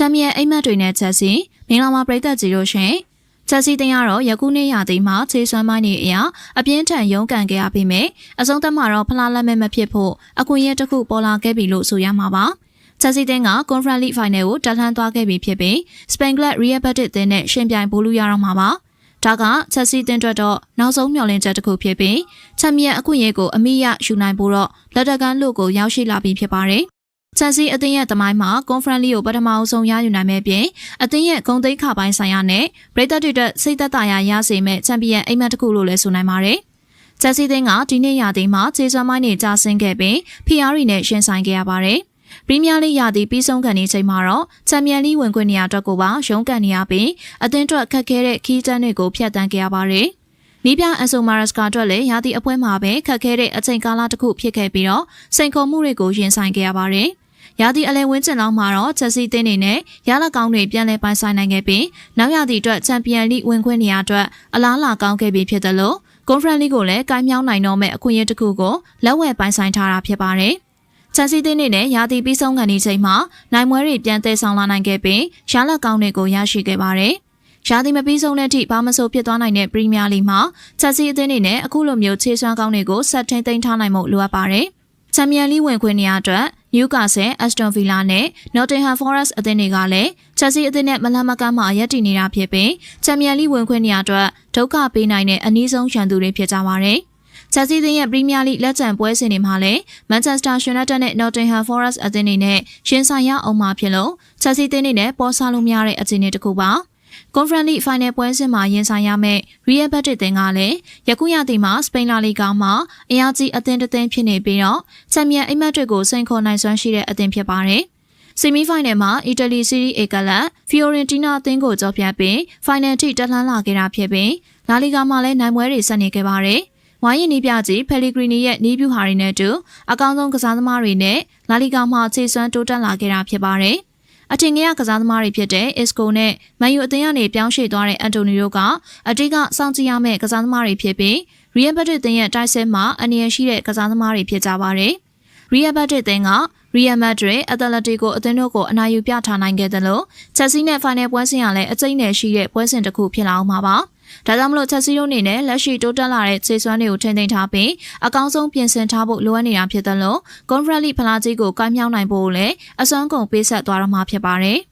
ချန်ပီယံအိမ်မက်တွေနဲ့ချက်စီမင်္ဂလာပါပရိသတ်ကြီးတို့ရှင်ချက်စီတင်ကတော့ယခုနေ့ရာသီမှာခြေစွမ်းပိုင်းနေအရာအပြင်းထန်ရုန်းကန်ခဲ့ရပြီးမြဲအဆုံးသတ်မှာတော့ဖလားလက်မဲ့မဖြစ်ဖို့အခွင့်အရေးတစ်ခုပေါ်လာခဲ့ပြီလို့ဆိုရမှာပါချက်စီတင်က Conference League Final ကိုတက်လှမ်းသွားခဲ့ပြီဖြစ်ပြီး Spain Club Real Betis တင်နဲ့ရှင်ပြိုင်ပို့လို့ရတော့မှာပါဒါကချက်စီတင်အတွက်တော့နောက်ဆုံးမျှော်လင့်ချက်တစ်ခုဖြစ်ပြီးချန်ပီယံအခွင့်အရေးကိုအမိရယူနိုင်ဖို့တော့လက်တကန်လို့ကိုရောက်ရှိလာပြီဖြစ်ပါတယ် ချန်စီအသင်းရဲ့တမိုင်းမှာကွန်ဖရင့်လီကိုပထမအဆုံးရယူနိုင်မဲ့ပြင်အသင်းရဲ့ဂုဏ်သိက္ခာပိုင်းဆိုင်ရာနဲ့ပရိသတ်တွေအတွက်စိတ်သက်သာရာရစေမဲ့ချန်ပီယံအိမ်မက်တစ်ခုလို့လည်းဆိုနိုင်ပါတယ်။ချန်စီသင်းကဒီနေ့ရာသီမှာခြေစွမ်းမိုင်းနေကြဆင်းခဲ့ပြီးဖီယာရီနဲ့ရှင်ဆိုင်ခဲ့ရပါတယ်။ပရီးမီးယားလိရာသီပြီးဆုံးကန်နေချိန်မှာတော့ချန်ပီယံလိဝင်ခွင့်နေရာအတွက်ကိုပါရုန်းကန်နေရပြီးအသင်းအတွက်ခက်ခဲတဲ့ခီးတန်းတွေကိုဖျက်ဆီးခဲ့ရပါတယ်။နီးပြအန်ဆိုမာရစကာအတွက်လည်းရာသီအပွဲမှာပဲခက်ခဲတဲ့အချိန်ကာလတစ်ခုဖြစ်ခဲ့ပြီးတော့စိန်ခေါ်မှုတွေကိုရင်ဆိုင်ခဲ့ရပါတယ်။ ရာသီအလဲဝင်းကျင်လောက်မှာတော့ချက်စီတင်းနေနဲ့ရလက်ကောင်းတွေပြန်လည်ပိုင်ဆိုင်နိုင်ခဲ့ပြီးနောက်ရာသီအတွက်ချန်ပီယံလိဝင်ခွင့်နေရာအတွက်အလားအလာကောင်းခဲ့ပြီးဖြစ်တယ်လို့ကွန်ဖရင့်လိကိုလည်းကိုင်းမြောင်းနိုင်တော့မဲ့အခွင့်အရေးတစ်ခုကိုလက်ဝဲပိုင်ဆိုင်ထားတာဖြစ်ပါတယ်။ချန်စီတင်းနေနဲ့ရာသီပြီးဆုံးကန်ဒီချိန်မှာနိုင်မွဲတွေပြန်သေးဆောင်လာနိုင်ခဲ့ပြီးရလက်ကောင်းတွေကိုရရှိခဲ့ပါတယ်။ရာသီမပြီးဆုံးတဲ့အထိဘာမဆိုဖြစ်သွားနိုင်တဲ့ပရီးမီးယားလိမှာချက်စီအသင်းတွေနဲ့အခုလိုမျိုးခြေစွမ်းကောင်းတွေကိုဆက်ထိန်သိမ်းထားနိုင်မှုလိုအပ်ပါတယ်။ချန်ပီယံလိဝင်ခွင့်နေရာအတွက် နယူကာဆယ်အက်စတွန်ဗီလာနဲ့နော်တင်ဟမ်ဖော်ရက်စ်အသင်းတွေကလည်းချက်စီအသင်းနဲ့မလန်မကမ်းမှာရပ်တည်နေတာဖြစ်ပြီးချန်ပီယံလိဝင်ခွင့်နေရာအတွက်ဒုက္ခပေးနိုင်တဲ့အနည်းဆုံးရန်သူတွေဖြစ်ကြပါတယ်။ချက်စီသင်းရဲ့ပရီးမီးယားလိလက်ကျန်ပွဲစဉ်တွေမှာလည်းမန်ချက်စတာယူနိုက်တက်နဲ့နော်တင်ဟမ်ဖော်ရက်စ်အသင်းတွေနဲ့ရှင်ဆိုင်ရအောင်မှာဖြစ်လို့ချက်စီသင်းတွေနဲ့ပေါ်ဆလို့မရတဲ့အခြေအနေတစ်ခုပါ။ Conference League Final ပွဲစဉ်မှာရင်ဆိုင်ရမယ့် Real Betis တင်ကလည်းယခုရသည့်မှာစပိန်လာလီဂါမှာအရာကြီးအသင်းတစ်သင်းဖြစ်နေပြီးတော့ချန်ပီယံအိမ်မက်တွေကိုစိန်ခေါ်နိုင်စွမ်းရှိတဲ့အသင်းဖြစ်ပါတယ်။ဆီမီဖိုင်နယ်မှာအီတလီစီးရီးအေကလပ်ဖီယိုရင်တီနာအသင်းကိုကြော်ပြပြီးဖိုင်နယ်ထိတက်လှမ်းလာခဲ့တာဖြစ်ပြီးလာလီဂါမှာလည်းနိုင်ပွဲတွေဆက်နေခဲ့ပါတယ်။ဝိုင်းရင်နီးပြကြီးဖယ်လီဂရီနီရဲ့နီးပြူဟာတွေနဲ့အတူအကောင်းဆုံးကစားသမားတွေနဲ့လာလီဂါမှာခြေစွမ်းတိုးတက်လာခဲ့တာဖြစ်ပါတယ်။ အထင်ကြီးကစားသမားတွေဖြစ်တဲ့ Isco နဲ့မန်ယူအသင်းကနေပြောင်းရွှေ့သွားတဲ့အန်တိုနီယိုကအတိတ်ကစောင့်ကြည့်ရမယ့်ကစားသမားတွေဖြစ်ပြီး Real Madrid အသင်းရဲ့တိုက်စစ်မှာအနေရရှိတဲ့ကစားသမားတွေဖြစ်ကြပါတယ်။ Real Madrid အသင်းက Real Madrid, Atletico အသင်းတို့ကိုအနိုင်ယူပြထားနိုင်ခဲ့တယ်လို့ Chelsea နဲ့ Final ပွဲစဉ်ကလည်းအကျိတ်နယ်ရှိတဲ့ပွဲစဉ်တစ်ခုဖြစ်လာအောင်ပါပါ။ ဒါကြောင့်မလို့ချက်စီတို့အနေနဲ့လက်ရှိတိုးတက်လာတဲ့ခြေစွမ်းတွေကိုထိန်းသိမ်းထားပြီးအကောင်းဆုံးပြင်ဆင်ထားဖို့လိုအပ်နေတာဖြစ်တယ်လို့ Conference League ဖလားကြီးကိုကိုင်းမြောင်းနိုင်ဖို့လည်းအစွမ်းကုန်ပေးဆက်သွားတော့မှာဖြစ်ပါတယ်။